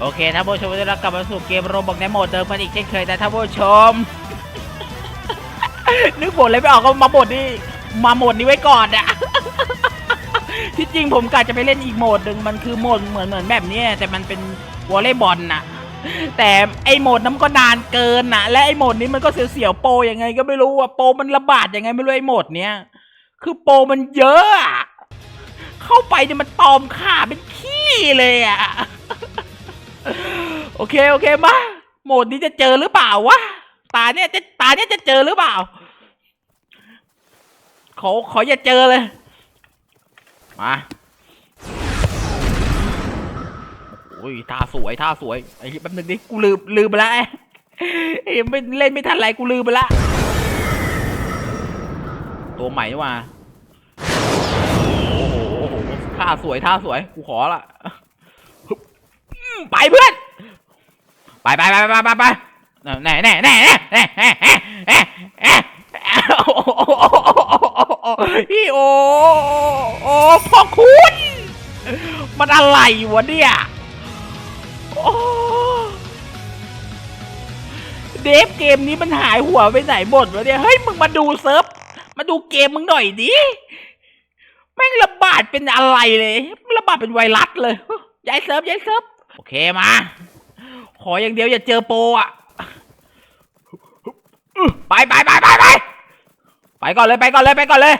โอเคท่านผู้ชมได้รับกลับมาสู่เกมโรบอกในโหมดเดิมกันอีกเช่นเคยนะท่านผู้ชม นึกบทเลยไม่ออกก็มาบทนี้มาโหมดนี้ไว้ก่อนอะที่จริงผมกะจะไปเล่นอีกโหมดหนึ่งมันคือโหมดเหมือนเหมือนแบบนี้แต่มันเป็นวอลเลย์บอลน่ะ แต่ไอโหมดนั้นก็นานเกินน่ะ และไอโหมดนี้มันก็เสียวๆโปรยังไง ก็ไม่รู้อะโปรมันระบาดยังไงไม่รู้ไอโหมดเนี้ยคือโปรมันเยอะอะ เข้าไปเนี่ยมันตอมขาเป็นขี้เลยอะ โอเคโอเคมาโหมดนี้จะเจอหรือเปล่าวะตาเนี่ยจะตาเนี่ยจะเจอหรือเปล่า ขอขออย่าเจอเลย มาโอ้ยท่าสวยท่าสวยไอ้แป๊บนึงดิกูลืมลืมไปล้วไอ้ไม่เล่นไม่ทันไรกูลืมไปละตัวใหม่ว่าโอ้โหท่าสวยท่าสวยกูขอละไปเพื่อน ไปไปไปไปไปไปแน่แน่แน่แน่พี่โอ้โอ้พ่อคุณ มันอะไรวะเนี่ยเดฟเกมนี้มันหายหัวไปไหนหมดวะเนี่ย เฮ้ย มึงมาดูเซิร์ฟ มาดูเกมมึงหน่อยดิแม่งระบาดเป็นอะไรเลย ระบาดเป็นไวรัสเลยย้ายเซิร์ฟย้ายเซิร์ฟ โอเคมา ขออย่างเดียวอย่าเจอโปอะไปไปไปไปไปไปก่อนเลยไปก่อนเลยไปก่อนเลย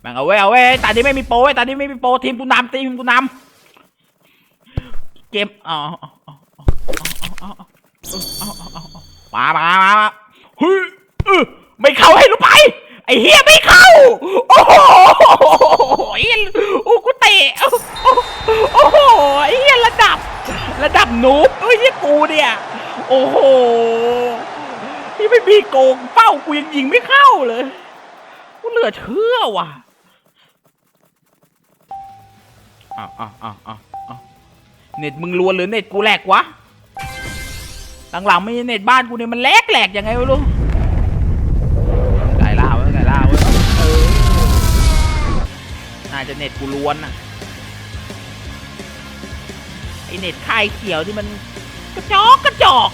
แม่งเอาไว้เอาไว้ตอนนี้ไม่มีโปรเว้ตอนนี้ไม่มีโปทีมกูนำทีมกูนำเกมอ๋อมามามาเฮ้ยเอไม่เข้าให้รู้ไป ไอ้เฮียไม่เข้า โอ้โหอ้เหี้ยอ้กูเตะ โอ้โหเฮียระดับ ระดับนูบเอ้ยเฮียกูเนี่ย โอ้โหนี่ไม่มีโกงเป้ากูยังยิงไม่เข้าเลยกูเหลือเชื่อว่ะอ้าวอ้าวอ้าวอ้าวอ้าวเน็ตมึงรวนหรือเน็ตกูแหลกวะ หลังๆไม่เน็ตบ้านกูเนี่ยมันแหลกแหลกยังไงไม่รู้ไก่ล่าเว้ยไก่ล่าเว้ยน่าจะเน็ตกูล้วนอะ ไอเน็ตค่ายเขียวที่มันกระจอกกระจอก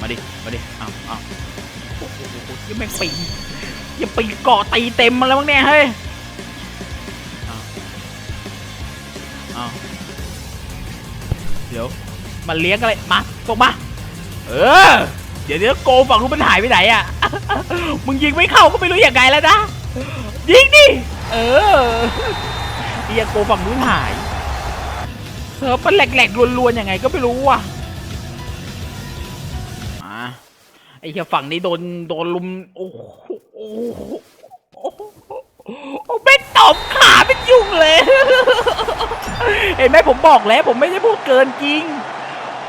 มาดิ มาดิอ้าวอ้าวโอ้โหยังไม่ปียังปีเกาะตีเต็มมาแล้วมั้งเนี่ยเฮ้ยอ้าวอ้าวเดี๋ยวมันเลี้ยงอะไร มาส่งมา เออ เดี๋ยวเดี๋ยวโกฝั่งนู้นมันหายไปไหนอะ มึงยิงไม่เข้าก็ไม่รู้อยังไงแล้วนะ ยิงดิ เออ เฮียโกฝั่งนู้นหายเซิร์ฟมันแหลกๆรวนๆยังไงก็ไม่รู้ว่ะมาไอ้เหี้ยฝั่งนี้โดนโดนลุมโอ้โหโอ้โหโอ้โหโอ้ไม่ตบขาเป็นยุ่งเลยเห็นไหมผมบอกแล้ว ผมไม่ได้พูดเกินจริง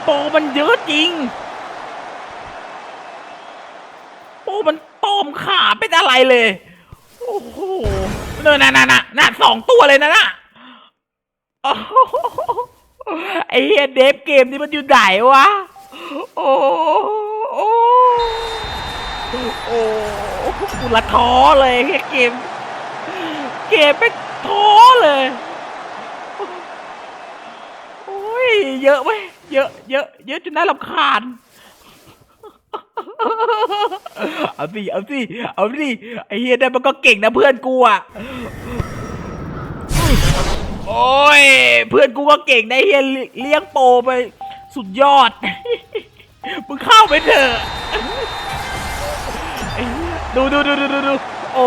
โปมันเยอะจริงโปมันตอมขาเป็นอะไรเลย โอ้โห เน่นน่ะน่ะน่ะน่ะสองตัวเลยนะน่ะโอ้โหไอ้เฮียเดฟเกมนี้มันอยู่ไหนวะ โอ้โอ้โอ้กูละท้อเลยแค่เกม เกมไปท้อเลย โอ้ย เยอะเว้ย เยอะ เยอะ เยอะจนน่ารำคาญ เอาสิ เอาสิ เอาสิ ไอเฮียได้มันก็เก่งนะเพื่อนกูอะ โอ้ย เพื่อนกูก็เก่งนะเฮียเลี้ยงโปไปสุดยอด มึงเข้าไปเถอะ ดูดูดูดูดูดูโอ้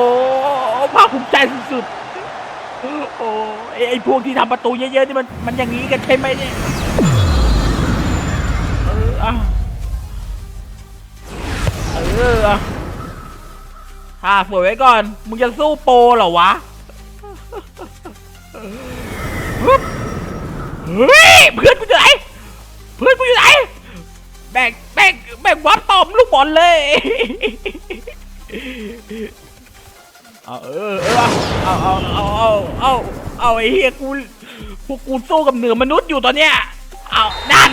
ภาคภูมิใจสุดๆ โอ้ไอ้ไอพวกที่ทำประตูเยอะๆนี่มันมันอย่างนี้กันใช่ไหมเนี่ย เอออะ เอออ่าสวยไว้ก่อน มึงจะสู้โปรเหรอวะเฮ้ยเพื่อนกูอยู่ไหนเพื่อนกูอยู่ไหนแบกแบกแบกวัดตอมลูกบอลเลยเอาเออเออเอาเอาเอาเอาเอาเอาไอ้เฮียกูพวกกูสู้กับเหนือมนุษย์อยู่ตอนเนี้ยเอาดัน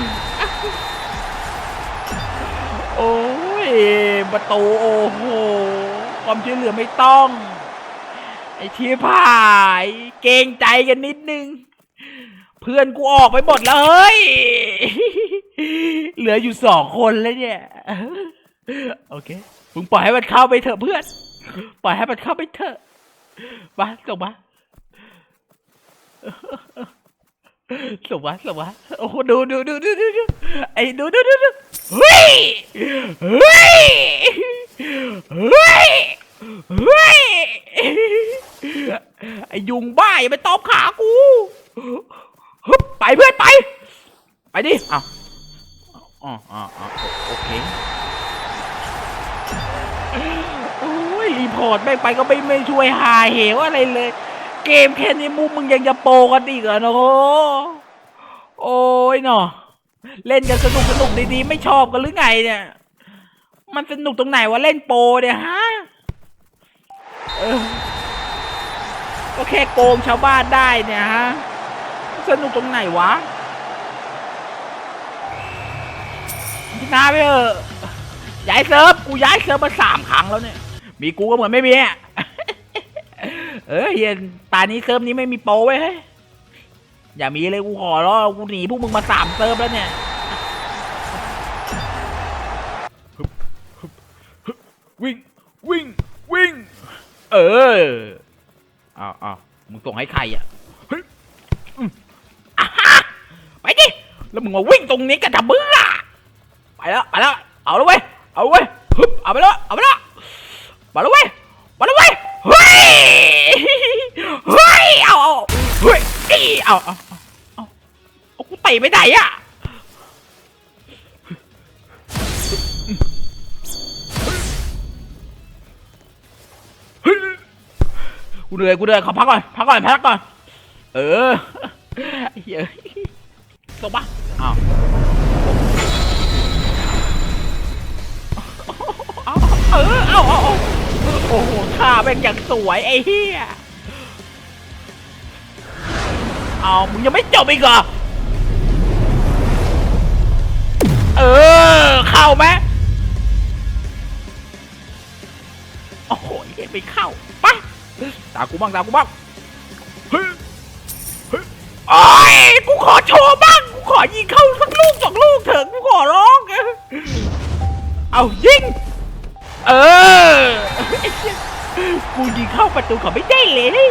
โอ้ ประตูโอ้โหความช่วยเหลือไม่ต้อง ไอ้ชียผายเกงใจกันนิดนึง เพื่อนกูออกไปหมดแล้วเฮ้ย เหลืออยู่สองคนแล้วเนี่ย โอเคมึงปล่อยให้มันเข้าไปเถอะเพื่อน ปล่อยให้มันเข้าไปเถอะมาส่งมา ส่งมาส่งมาโอ้โหดูดูดูดูดูดูไอ้ดูดูดูดูเฮ้ยเฮ้ยเฮ้ยเฮ้ยไอ้ยุงบ้าอย่าไปตอบขากูฮึบไปเพื่อนไป ไปดิอ้าอ๋ออ๋ออ๋อโอเคโอ้ยรีพอร์ตไม่งไปก็ไม่ไม่ช่วยหาเหวอะไรเลย เกมแค่นี้มุมมึงยังจะโปกันอีกเหรอเนาะโอ้ยเนาะเล่นกันสนุกสนุกดีๆ ไม่ชอบกันหรือไงเนี่ย มันสนุกตรงไหนวะเล่นโปเนี่ยฮะก็แค่โกงชาวบ้านได้เนี่ยฮะ สนุกตรงไหนวะชนะไปเถอะย้ายเซิร์ฟกูย้ายเซิร์ฟมาสามครั้งแล้วเนี่ย มีกูก็เหมือนไม่มีอะ เออเฮียตานี้เซิร์ฟนี้ไม่มีโปรไว้ยเฮ้ยอย่ามีเลยกูขอร้องกูหนีพวกมึงมาสามเซิร์ฟแล้วเนี่ยวิ่งวิ่งวิ่ง เออเอาเอามึงส่งให้ใครอะเฮ้ยอืมอะฮะไปดิแล้วมึงมาวิ่งตรงนี้กันทำเบื่อไปแล้วไปแล้วเอาแล้วเว้ยเอาเว้ยฮึบเอาไปแล้วเอาไปแล้วมาแล้วเว้ยมาแล้วเว้ย เฮ้ยเฮ้ยเอาเอาเฮ้ยอีเอาเอาเอาเอาเอากูเตะไปไหนอะเฮ้กูเหนื่อยกูเหนื่อยขอพักก่อนพักก่อนพักก่อน เออเหี้ยตกปะอ้าว ม่งอย่างสวยไอ้เหี้ยเอามึงยังไม่จบอีกเหรอ เออ เข้าไหมโอ้โหเหี้ยไม่เข้าไปะตากูบ้างตากูบ้างเฮ้ยเฮ้ยโอ้ยกูขอโชว์บ้าง กูขอยิงเข้าสักลูกสองลูกเถอะ กูขอร้อง เอายิง เออ กูยิงเข้าประตูเขาไม่ได้เลย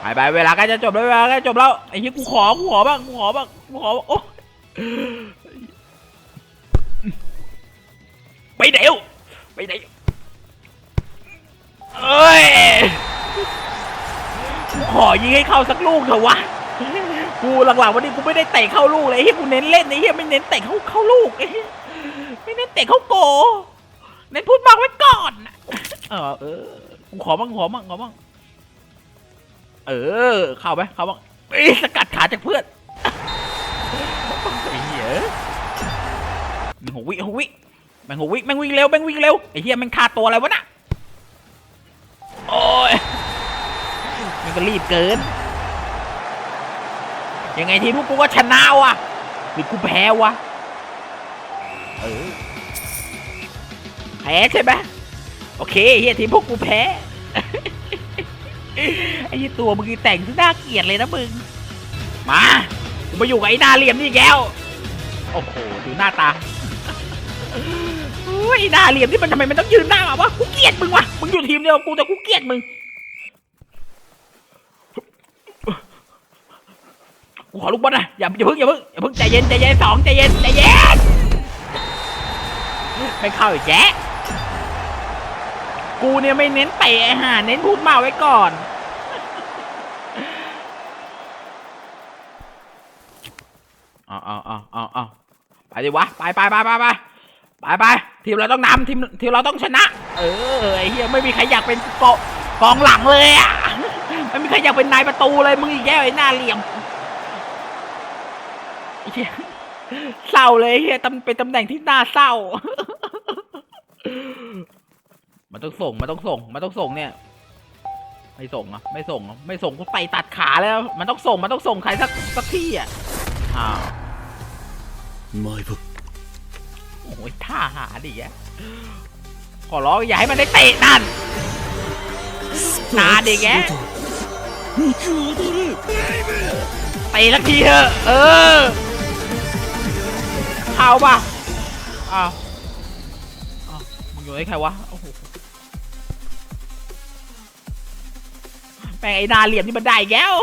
ไปไปเวลาใกล้จะจบแล้วเวลาใกล้จบแล้วไอ้เหี้ยกูขอกูขอบ้างกูขอบ้างกูขอโอ้ไปเดี๋ยวไปเดี๋ยวเอ้ยกูขอยิงให้เข้าสักลูกเถอะวะกูหลังๆวันนี้กูไม่ได้เตะเข้าลูกเลยไอ้เหี้ยกูเน้นเล่นไอ้เหี้ยไม่เน้นเตะเข้าเข้าลูกไอ้ ไม่เน้นเตะเขาโกเน้นพูดมากไว้ก่อนเออเออกูขอบ้างขอบ้างขอบ้างเออ เข้าไหมเข้าบ้างเอ้สกัดขาจากเพื่อนไอ้เหี้ยมันหกวิหกวิแมันหกวิแมันวิ่งเร็วแมันวิ่งเร็วไอ้เหี้ยแมันคาตัวอะไรวะน่ะโอ้ยมันก็รีบเกิน ยังไงทีมพวกกูก็ชนะว่ะหรือกูแพ้วะ เออแพ้ใช่ไหมโอเคเฮียทีมพวกกูแพ้ไอ้ยี่ตัวมึงนี่แต่งที่น่าเกลียดเลยนะมึง มากูมาอยู่กับไอ้หน้าเหลี่ยมนี่อีกแล้ว โอ้โหดูหน้าตาโอ้ยหน้าเหลี่ยมที่มันทำไมมันต้องยืนหน้ามาวะกูเกลียดมึงวะมึงอยู่ทีมเดียวกับกูแต่กูเกลียดมึงกูขอลูกบอลนะอย่าอย่าเพิ่งอย่าเพิ่งอย่าเพิ่งใจเย็นใจเย็นสองใจเย็นใจเย็น ไม่เข้าอีกแจ๊ะกูเนี่ยไม่เน้นเตะไอ้ห่าเน้นพูดมาไว้ก่อน เอาเอาเอาเอาเอาไปดิวะ ไปไปไปไปไปไปไปทีมเราต้องนำทีมทีมเราต้องชนะ เออไอ้เฮียไม่มีใครอยากเป็นกองกองหลังเลยอะไม่มีใครอยากเป็นนายประตูเลยมึงอีกแย่ไอ้หน้าเหลี่ยมเหี้ยเศร้าเลยเฮียตำเป็นตำแหน่งที่น่าเศร้า มันต้องส่ง มันต้องส่ง มันต้องส่งเนี่ย ไม่ส่งอะไม่ส่งอะไม่ส่งกูไปตัดขาแล้ว มันต้องส่ง มันต้องส่งใครสักสักที่อะ อ้าวไม่บุโอ้ยท่าหาดิแกขอร้องอย่าให้มันได้เตะนั่นนาดีแกเตะละทีเถอะ เออ เข้าป่ะ อ้าว อยู่ไอ้ใครวะโอ้โหแม่งไอ้นาเหลี่ยมนี่มันได้อีกแล้ว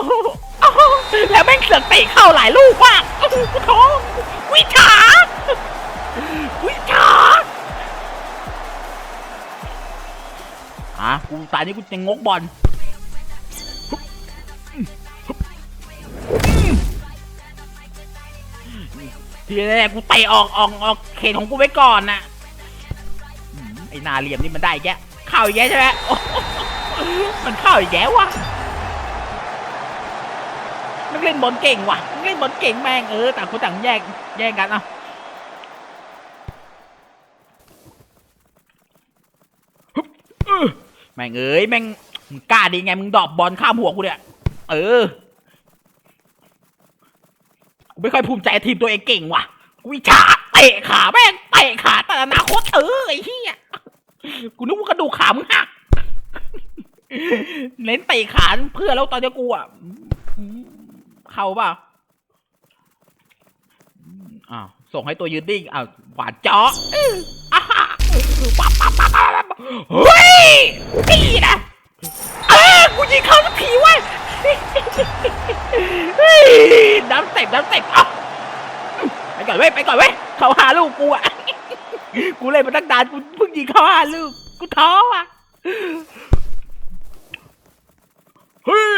แล้วแม่งเสือกเตะเข้าหลายลูกมากโอ้โหกูท้องวิชาวิชาอะกูตายนี่กูจะงกบอลทีแรกกูเตะออกออกออกเขตของกูไว้ก่อนนะ ไอ้นาเหลี่ยมนี่มันได้แกเข้าอีกแกใช่ไหมมันเข้าอีกแกวะมันเล่นบอลเก่งว่ะมันเล่นบอลเก่งแม่งเออต่างคนต่างแยกแย่งกันเอะแม่งเอ้ยแม่งมึงกล้าดีไงมึงดรอปบอลข้ามหัวกูเนี่ยเออกูไม่ค่อยภูมิใจทีมตัวเองเก่งว่ะกูวิชาเตะขาแม่งเตะขาแต่อนาคตเออไอ้เหี้ย กูนึกว่ากระดูกขามึงหักเน้นเตะขาเพื่อแล้วตอนนี้กูอะเข้าเปล่าอ้าวส่งให้ตัวยืนดิ้งอ้าวหวานเจาะอื้ออ่าฮะปั๊บปั๊บปั๊บปั๊บปั๊บเฮ้ยนี่นะเออกูยิงเข้าสักทีเว้ยน้ำเต็มน้ำเต็มเอะไปก่อนเว้ยไปก่อนเว้ยเขาหาลูกกูอะ กูเล่นมาตั้งนานกูเพิ่งยิงเข้าหาลูกกูท้ออะเฮ้ย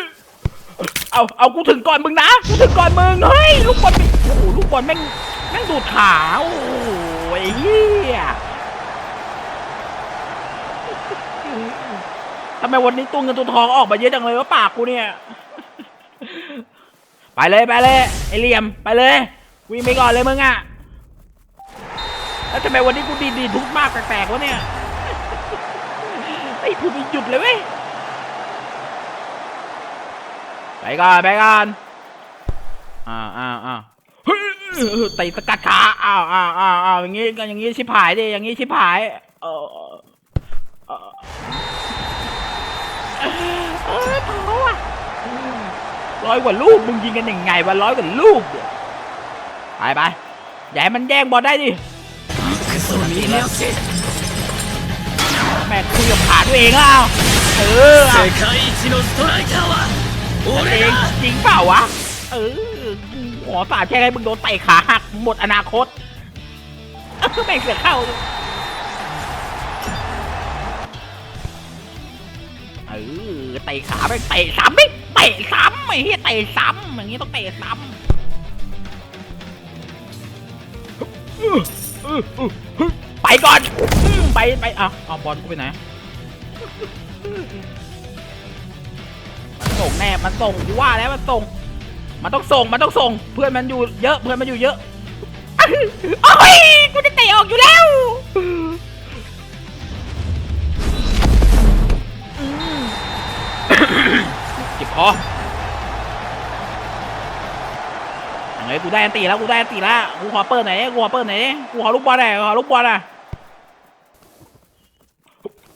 เอาเอากูถึงก่อนมึงนะกูถึงก่อนมึงเฮ้ยลูกบอลโอ้โหลูกบอลแม่งแม่งดูดขาโอ้โหไอ้เหี้ยทำไมวันนี้ตัวเงินตัวทองออกมาเยอะจังเลยวะปากกูเนี่ย ไปเลยไปเลยไอเหลี่ยมไปเลยวิ่งไปก่อนเลยมึงอะ แล้วทำไมวันนี้กูดีดีทุกมากแปลกๆวะเนี่ยไอ้พูดไม่หยุดเลยเว้ยไปก่อนไปก่อนอ่าอ่าอ่าเฮ้ยตีสกัดขาอ้าวอ้าวอ้าวอ้าวอย่างงี้ก็อย่างงี้ชิบหายดิอย่างงี้ชิบหายเออเออเออเออท้ออะร้อยกว่าลูกมึงยิงกันยังไงวะร้อยกว่าลูกเนี่ยไปไปอย่าให้มันแย่งบอลได้ดิクソ見りやせ แม่งคุยกับขาตัวเองแล้วเอาเออเอา 世界一のストライカーは ตัว 俺 เอง だ จริงเปล่าวะ เออหัวสาดแช่งให้มึงโดนเตะขาหักหมดอนาคตเออแม่งเสือกเข้าเออเตะขาแม่งเตะซ้ำดิเตะซ้ำไอ้เหี้ยเตะซ้ำอย่างงี้ต้องเตะซ้ำ ไปก่อนอืมไปไปเอาเอาบอลกูไปไหนมันส่งแน่มันส่งกูว่าแล้วมันส่ง มันต้องส่งมันต้องส่ง เพื่อนมันอยู่เยอะเพื่อนมันอยู่เยอะโอ้ยกูจะเตะออกอยู่แล้วอืมเจ็บคออย่างไรกูได้อันตีแล้วกูได้อันตีแล้วกูขอเปิดไหนอยกูขอเปิดไหนอยกูขอลูกบอลหน่อยขอลูกบอลอะ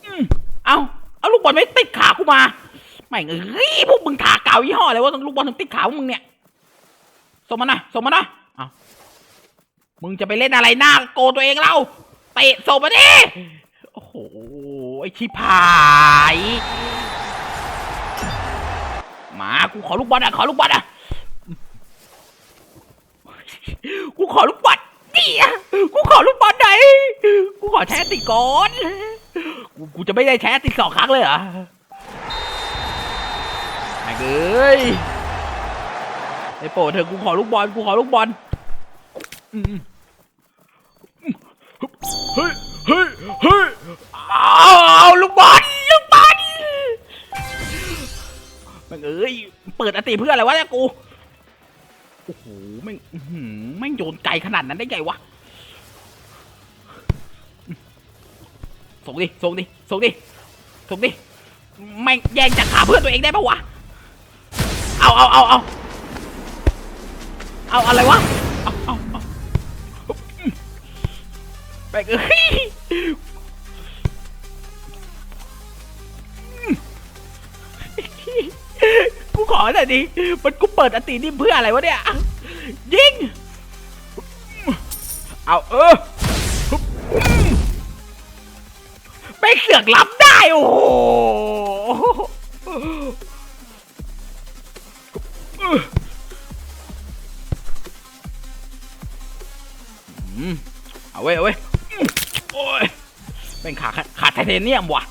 อืม เอาเอาลูกบอลไม่ติดขากูมาไม่งเอ้ยพวกมึงขาเก่ายี่ห้ออะไรวะลูกบอลถึงติดขาพวกมึงเนี่ยส่งมาหน่อยส่งมาหน่อยเอามึงจะไปเล่นอะไรหน้าโกตัวเองเล่าเตะส่งมาดิโอ้โหไอชิพายมากูขอลูกบอลอะขอลูกบอลอะกูขอลูกบอลนี่อะกูขอลูกบอลไหนกูขอแชร์ติก่อน กูกูจะไม่ได้แชร์ติสองครั้งเลยเหรอไอ้เอ้ยไอ้โปรเถอกูขอลูกบอลกูขอลูกบอลเฮ้ยเฮ้ยเฮ้ยเอาเอาลูกบอลลูกบอลม่งเอ้ยเปิดอติเพื่ออะไรวะเนี่ยกูโอ้โหแม่งแม่งโยนไกลขนาดนั้นได้ไงวะ ส่งดิ ส่งดิ ส่งดิ ส่งดิ แม่งแย่งจากขาเพื่อนตัวเองได้ปะวะ เอาเอาเอาเอาเอาอะไรวะ เอาเอาเอาแม่งเอ้ยกูขอหน่อยดิ มันกูเปิดอตินี่เพื่ออะไรวะเนี่ย ยิง เอาเออ สือกรับได้ โอ้โหอืมเอาเว้ยเอาเว้ยโอ้ยเป็นขาขาดไทเทเนียมว่ะ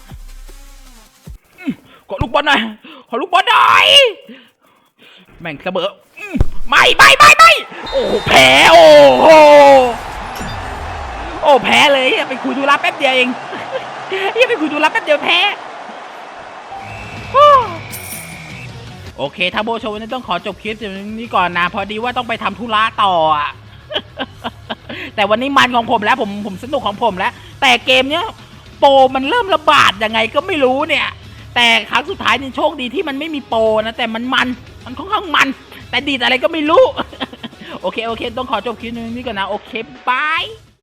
อืมกดลูกบอลหน่อยขอลูกบอลหน่อยแม่งเสมออืมไม่ไม่ไม่ไม่โอ้โหแพ้โอ้โห อ้แพ้เลยเหี้ยไปคุยธุระแป๊บเดียวเองเฮียไปคุยธุระแป๊บเดียวแพ้โอเคถ้าโบโชว์วันนี้ต้องขอจบคลิปอย่างนี้ก่อนนะ พอดีว่าต้องไปทำธุระต่ออะแต่วันนี้มันของผมแล้วผมผมสนุกของผมแล้ว แต่เกมเนี้ยโปรมันเริ่มระบาดยังไงก็ไม่รู้เนี่ย แต่ครั้งสุดท้ายนี่โชคดีที่มันไม่มีโปรนะ แต่มันมันมันค่อนข้างมัน แต่ดีดอะไรก็ไม่รู้ โอเค โอเค ต้องขอจบคลิปนี้ก่อนนะ โอเคบาย